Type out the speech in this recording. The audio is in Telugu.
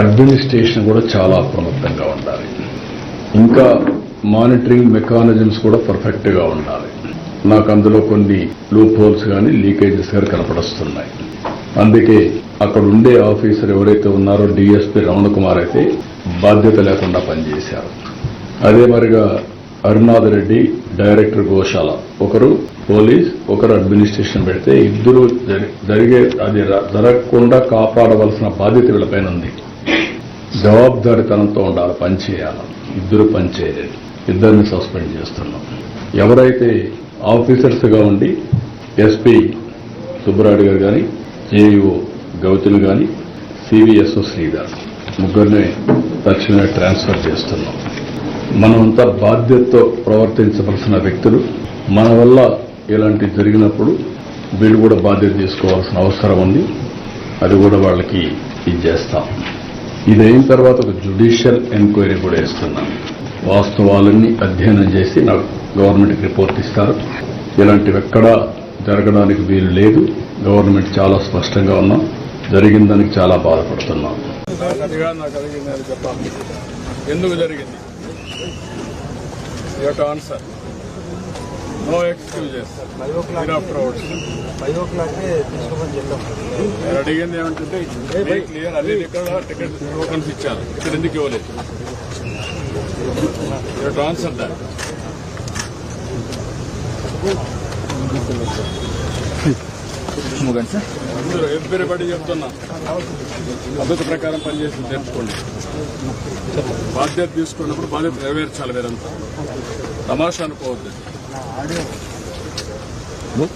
అడ్మినిస్ట్రేషన్ కూడా చాలా అప్రమత్తంగా ఉండాలి. ఇంకా మానిటరింగ్ మెకానిజమ్స్ కూడా పర్ఫెక్ట్గా ఉండాలి. నాకు అందులో కొన్ని లూప్ హోల్స్ కానీ లీకేజెస్ కానీ కనపడుస్తున్నాయి. అందుకే అక్కడ ఉండే ఆఫీసర్ ఎవరైతే ఉన్నారో డిఎస్పీ రమణ కుమార్ అయితే బాధ్యత లేకుండా పనిచేశారు. అదే మరిగా అరుణాథ్ రెడ్డి డైరెక్టర్ గోశాల. ఒకరు పోలీస్ ఒకరు అడ్మినిస్ట్రేషన్ పెడితే ఇద్దరు జరిగే అది జరగకుండా కాపాడవలసిన బాధ్యత వీళ్ళపైన ఉంది. జవాబుదారితనంతో ఉండాలి పని చేయాలి. ఇద్దరు పని చేయలేదు. ఇద్దరిని సస్పెండ్ చేస్తున్నాం. ఎవరైతే ఆఫీసర్స్గా ఉండి ఎస్పీ సుబ్బరాయుడు గారు కానీ జేఈఓ గౌతులు కానీ సివిఎస్ఓ శ్రీధర్ ముగ్గురిని తక్షణమే ట్రాన్స్ఫర్ చేస్తున్నాం. మనమంతా బాధ్యతతో ప్రవర్తించవలసిన వ్యక్తులు. మన వల్ల ఇలాంటి జరిగినప్పుడు వీళ్ళు కూడా బాధ్యత తీసుకోవాల్సిన అవసరం ఉంది. అది కూడా వాళ్ళకి ఇది ఇది అయిన తర్వాత ఒక జ్యుడిషియల్ ఎంక్వైరీ కూడా వేస్తున్నాం. వాస్తవాలన్నీ అధ్యయనం చేసి నాకు గవర్నమెంట్కి రిపోర్ట్ ఇస్తారు. ఇలాంటివి ఎక్కడా జరగడానికి వీలు లేదు. గవర్నమెంట్ చాలా స్పష్టంగా ఉన్నాం. జరిగిన దానికి చాలా బాధపడుతున్నాం. చెప్పాలి ఎందుకు జరిగింది? Answer no excuses after hours five ఓ క్లాక్కే తీసుకోమని చెప్పాం నేను అడిగింది ఏమంటే క్లియర్ అన్ని ఇక్కడ టికెట్ టోకన్స్ ఇచ్చారు. ఇక్కడ ఎందుకు ఇవ్వలేదు? ఆన్సర్ దాట్ అందరూ ఎవ్రీబడి చెప్తున్నా. పద్ధతి ప్రకారం పనిచేసి తెచ్చుకోండి బాధ్యత తీసుకున్నప్పుడు బాధ్యత నెరవేర్చాలి మీరంతా. తమాషా అనుకోవద్దు. 뭐?